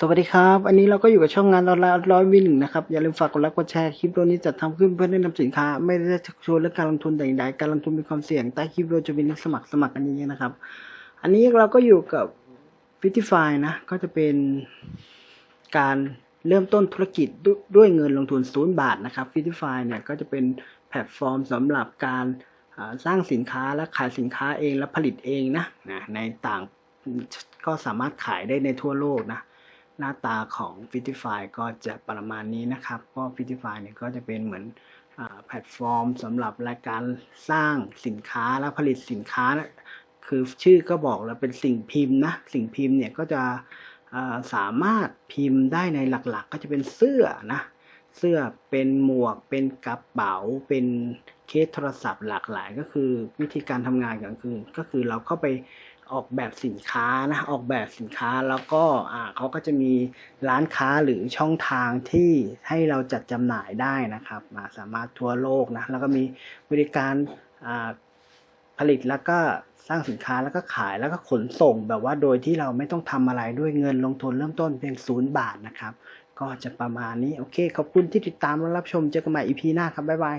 สวัสดีครับ อันนี้เราก็อยู่กับช่องงานออนไลน์ร้อยวิหนึ่งนะครับ อย่าลืมฝากกดไลค์กดแชร์คลิปตัวนี้จัดทำขึ้นเพื่อแนะนำสินค้า ไม่ได้ชักชวนเรื่องการลงทุนแต่อย่างใดการลงทุนมีความเสี่ยงใต้คลิปเราจะมีลิงก์สมัครสมัครกันอย่างนี้นะครับ อันนี้เราก็อยู่กับ f i t i f y นะ ก็จะเป็นการเริ่มต้นธุรกิจดด้วยเงินลงทุนศูนย์บาทนะครับ f i t i f y เนี่ยก็จะเป็นแพลตฟอร์มสำหรับการสร้างสินค้าและขายสินค้าเองและผลิตเองนะในต่างก็สามารถขายได้ในทั่วโลกนะ หน้าตาของ Fitify ก็จะประมาณนี้นะครับ ก็ Fitify เนี่ยก็จะเป็นเหมือนอแพลตฟอร์มสำหรับรายการสร้างสินค้าและผลิตสินค้านะคือชื่อก็บอกแล้วเป็นสิ่งพิมพ์นะ สิ่งพิมพ์เนี่ยก็จะาสามารถพิมพ์ได้ในหลักๆ ก็จะเป็นเสื้อนะ เสื้อ เป็นหมวก เป็นกระเป๋า เป็นเคสโทรศัพท์หลากหลาย ก็คือวิธีการทำงานก็คือก็คือเราเข้าไปออกแบบสินค้านะออกแบบสินค้าแล้วก็อ่าเขาก็จะมีร้านค้าหรือช่องทางที่ให้เราจัดจำหน่ายได้นะครับสามารถทั่วโลกนะแล้วก็มีบริการอ่า ผลิตแล้วก็สร้างสินค้าแล้วก็ขายแล้วก็ขนส่ง แบบว่าโดยที่เราไม่ต้องทำอะไรด้วยเงินลงทุนเริ่มต้นเพียงศูนย์บาทนะครับ ก็จะประมาณนี้ โอเค ขอบคุณที่ติดตามและรับชมเจอกันใหม่ EP หน้าครับบ๊ายบาย